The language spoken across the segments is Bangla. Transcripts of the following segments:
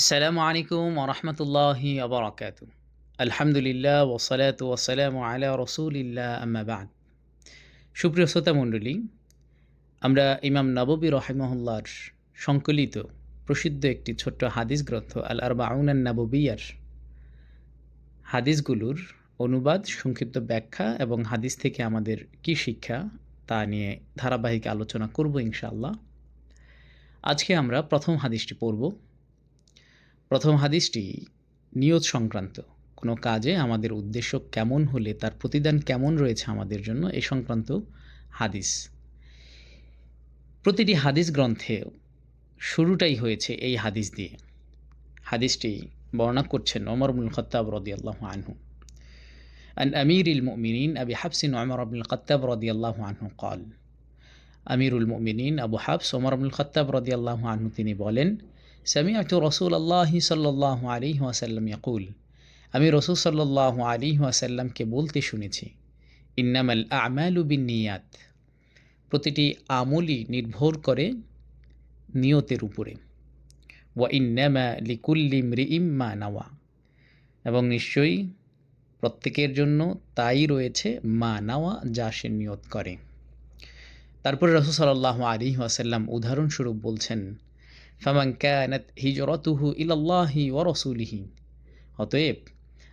আসসালামু আলাইকুম ওরহমতুল্লাহি আবরাকাত আলহামদুলিল্লাহ ওসালাত ওসালাম আলা রসুলিল্লাহ আম্মাবাদ সুপ্রিয় শ্রোতা মণ্ডলী, আমরা ইমাম নববী রহেমহল্লার সংকলিত প্রসিদ্ধ একটি ছোট্ট হাদিস গ্রন্থ আল আরবাউনান নববিয়ার হাদিসগুলোর অনুবাদ, সংক্ষিপ্ত ব্যাখ্যা এবং হাদিস থেকে আমাদের কি শিক্ষা তা নিয়ে ধারাবাহিক আলোচনা করব ইনশাআল্লাহ। আজকে আমরা প্রথম হাদিসটি পড়ব। প্রথম হাদিসটি নিয়ত সংক্রান্ত। কোনো কাজে আমাদের উদ্দেশ্য কেমন হলে তার প্রতিদান কেমন রয়েছে আমাদের জন্য এ সংক্রান্ত হাদিস। প্রতিটি হাদিস গ্রন্থে শুরুটাই হয়েছে এই হাদিস দিয়ে। হাদিসটি বর্ণনা করছেন ওমর আবুল খত্তাব আল্লাহ আনহু। আন আমির ইল মুমিনিন আবি হাফসিন ওমর আবুল খত্তাব আল্লাহ আনহু কল আমিরুল মুমিনিন আবু হাফস ওমর আবুল খত্তাব আল্লাহ আনহু তিনি বলেন সামিয়াত রসুল আল্লাহ সাল্লাহ আলী ওয়াসাল্লাম ইয়াকুল আমি রসুল সাল্লাহ আলী ওয়াসাল্লামকে বলতে শুনেছি, ইন্নামাল আমালু বিন নিয়াত প্রতিটি আমলই নির্ভর করে নিয়তের উপরে। ওয়া ইন্নামা লিকুল্লিম রি ইম্মা নাওয়া। এবং নিশ্চয়ই প্রত্যেকের জন্য তাই রয়েছে মা নাওয়া যা সে নিয়ত করে। তারপরে রসুল সাল্লাহ আলী ওয়াসাল্লাম উদাহরণস্বরূপ বলছেন ফামান কানাত হিজরতুহু ইলাল্লাহি ওয়া রাসূলিহি। অতএব,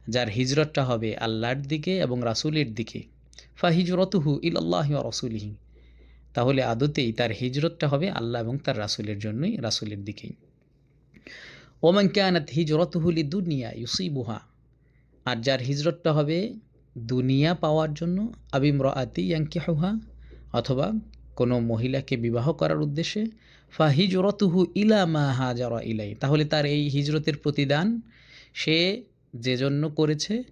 যার হিজরতটা হবে আল্লাহর দিকে এবং রাসূলের দিকে, ফা হিজরতুহু ইলাল্লাহি ওয়া রাসূলিহি। তাহলে আদতেই তার হিজরতটা হবে আল্লাহ এবং তার রাসূলের জন্যই রাসূলের দিকেই। ওমান কানাত হিজরতুহু লিদুনিয়া ইউসিবুহা। আর যার হিজরতটা হবে দুনিয়া পাওয়ার জন্য আবিমরাআতি ইয়ানকিহুহা, অথবা কোনো মহিলাকে বিবাহ করার উদ্দেশ্যে ফা হিজরতুহু ইলা মা হাজারা ইলাই। তাহলে তার এই হিজরতের প্রতিদান সে যে জন্য করেছে,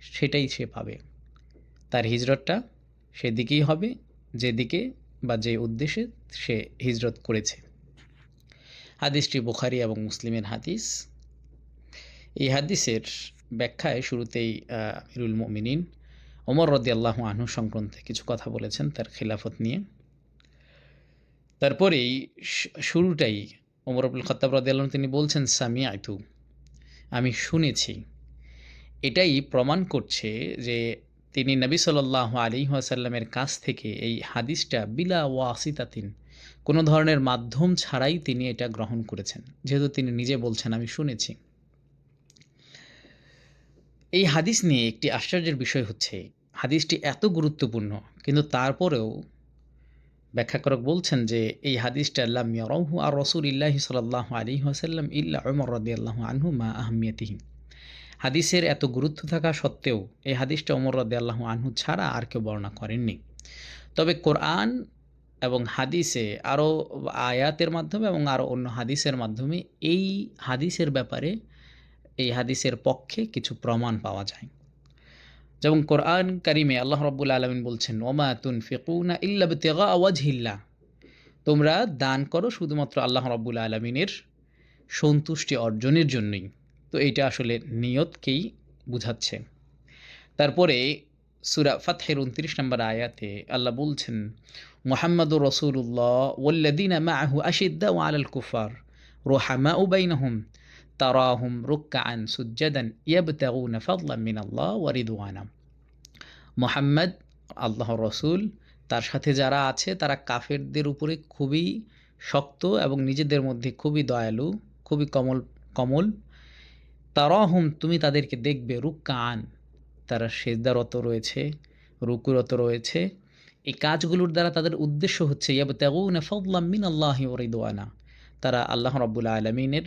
সেটাই সে পাবে। তার হিজরতটা সেদিকেই হবে, যেদিকে বা যে উদ্দেশ্যে সে হিজরত করেছে। হাদিসটি বুখারি এবং মুসলিমের হাদিস। এই হাদিসের ব্যাখ্যায় শুরুতেই আমিরুল মমিনিন ওমর রদি আল্লাহ আহনু সংক্রান্তে কিছু কথা বলেছেন তার খিলাফত নিয়ে। তারপরেই শুরুটাই ওমর আবুল খত্তাব রদিয়াল্লাহ তিনি বলছেন সামি আইতু আমি শুনেছি। এটাই প্রমাণ করছে যে তিনি নবী সাল্লাহ আলী আসাল্লামের কাছ থেকে এই হাদিসটা বিলা ওয়াসিতাতিন, কোনো ধরনের মাধ্যম ছাড়াই তিনি এটা গ্রহণ করেছেন। যেহেতু তিনি নিজে বলছেন, আমি শুনেছি। এই হাদিস নিয়ে একটি আশ্চর্যের বিষয় হচ্ছে, হাদিসটি এত গুরুত্বপূর্ণ, কিন্তু তারপরেও ব্যাখ্যাকরক বলছেন যে, এই হাদিসটা আল্লাহ মিয়রহু আর রসুল ইল্লাহি সাল্লাহ আলী আসাল্লাম ইল্লা উমর রদি আল্লাহ আনহু মা আহমিয়াতিহিম হাদিসের এত গুরুত্ব থাকা সত্ত্বেও এই হাদিসটা ওমর রদি আল্লাহ আনহু ছাড়া আর কেউ বর্ণনা করেননি। তবে কোরআন এবং হাদিসে আরও আয়াতের মাধ্যমে এবং আরও অন্য হাদিসের মাধ্যমে এই হাদিসের ব্যাপারে, এই হাদিসের পক্ষে কিছু প্রমাণ পাওয়া যায়। যেমন কোরআন কারিমে আল্লাহ রব্বুল আলমিন বলছেন ওমা তুন ফিকুনা ইল্লা বেতেগা আওয়াজহিল্লা তোমরা দান করো শুধুমাত্র আল্লাহ রব্বুল আলমিনের সন্তুষ্টি অর্জনের জন্যই। তো এইটা আসলে নিয়তকেই বুঝাচ্ছে। তারপরে সুরা ফাতহের উনত্রিশ নম্বর আয়াতে আল্লাহ বলছেন, মোহাম্মদুর রসুল্লাহ ওল্লাদিন মাহু আশিদ্দা ও আলাল কুফার রোহামা উবাইনহুম তারাহুম রুক্কান সুজ্জাদান ইয়াবতাগুনা ফাদলাম মিন আল্লাহ ওয়ারিদওয়ানা মোহাম্মদ আল্লাহ রসুল, তার সাথে যারা আছে, তারা কাফেরদের উপরে খুবই শক্ত এবং নিজেদের মধ্যে খুবই দয়ালু, খুবই কমল কমল। তারাহুম, তুমি তাদেরকে দেখবে রুক্কান তারা সেজদারত রয়েছে, রুকুরত রয়েছে। এই কাজগুলোর দ্বারা তাদের উদ্দেশ্য হচ্ছে, ইয়াবতাগুনা ফাদলাম মিন আল্লাহ ওয়ারিদওয়ানা তারা আল্লাহ রব্বুল আলমিনের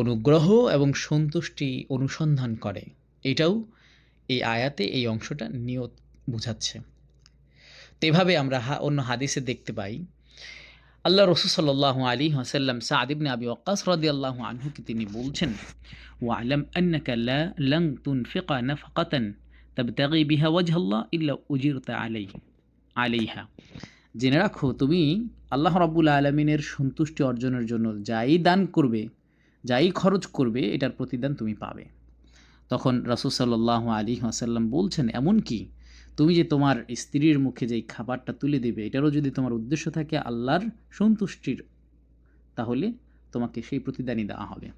অনুগ্রহ এবং সন্তুষ্টি অনুসন্ধান করে। এটাও এই আয়াতে এই অংশটা নিয়ত বুঝাচ্ছে। তো এভাবে আমরা হা, অন্য হাদিসে দেখতে পাই। আল্লাহ রসুল সাল্লাহ আলী হাসাল্লাম সাদিবনে আবি ওকাস রদি আল্লাহ আনহুকে তিনি বলছেন ও আলম লা তুন ফিকা নফকাতান তাবতাগি বিহা ওয়াজহাল্লাহ ইল্লা উজিরতা আলাই আলাইহা। জেনে রাখো, তুমি আল্লাহ রাব্বুল আলমিনের সন্তুষ্টি অর্জনের জন্য যাই দান করবে যাই খরচ করবে, এটার প্রতিদান তুমি পাবে। তখন রাসুল সাল্লাহ আলী আসাল্লাম বলছেন, এমন কি? তুমি যে তোমার স্ত্রীর মুখে যেই খাবারটা তুলে দেবে, এটারও যদি তোমার উদ্দেশ্য থাকে আল্লাহর সন্তুষ্টির, তাহলে তোমাকে সেই প্রতিদানই দেওয়া হবে।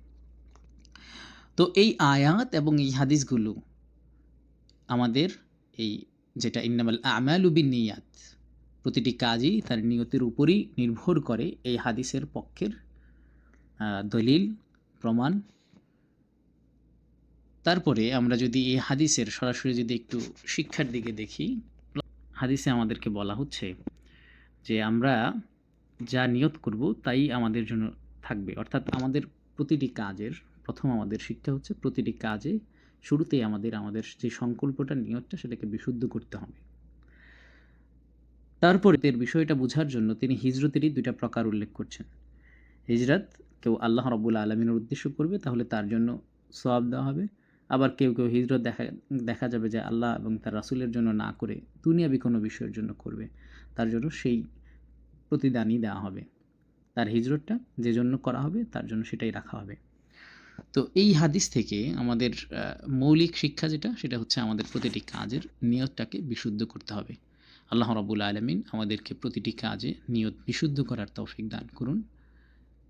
তো এই আয়াত এবং এই হাদিসগুলো আমাদের এই যেটা ইন্নামাল আমালু বিন নিয়াত প্রতিটি কাজই তার নিয়তের উপরই নির্ভর করে এই হাদিসের পক্ষের দলিল প্রমাণ। তারপরে আমরা যদি এই হাদিসের সরাসরি যদি একটু শিক্ষার দিকে দেখি, হাদিসে আমাদেরকে বলা হচ্ছে যে আমরা যা নিয়ত করব তাই আমাদের জন্য থাকবে। অর্থাৎ আমাদের প্রতিটি কাজের, প্রথম আমাদের শিক্ষা হচ্ছে প্রতিটি কাজে শুরুতেই আমাদের আমাদের যে সংকল্পটা, নিয়তটা সেটাকে বিশুদ্ধ করতে হবে। তারপরে এর বিষয়টা বোঝার জন্য তিনি হিজরতেরই দুইটা প্রকার উল্লেখ করছেন। হিজরত কেউ আল্লাহ রব্বুল আলমিনের উদ্দেশ্য করবে, তাহলে তার জন্য সওয়াব দেওয়া হবে। আবার কেউ কেউ হিজরত দেখা দেখা যাবে যে আল্লাহ এবং তার রাসুলের জন্য না করে দুনিয়াবি কোনো বিষয়ের জন্য করবে, তার জন্য সেই প্রতিদানই দেওয়া হবে। তার হিজরতটা যে জন্য করা হবে, তার জন্য সেটাই রাখা হবে। তো এই হাদিস থেকে আমাদের মৌলিক শিক্ষা যেটা, সেটা হচ্ছে আমাদের প্রতিটি কাজের নিয়তটাকে বিশুদ্ধ করতে হবে। আল্লাহ রাবুল আলমিন আমাদেরকে প্রতিটি কাজে নিয়ত বিশুদ্ধ করার তৌফিক দান করুন।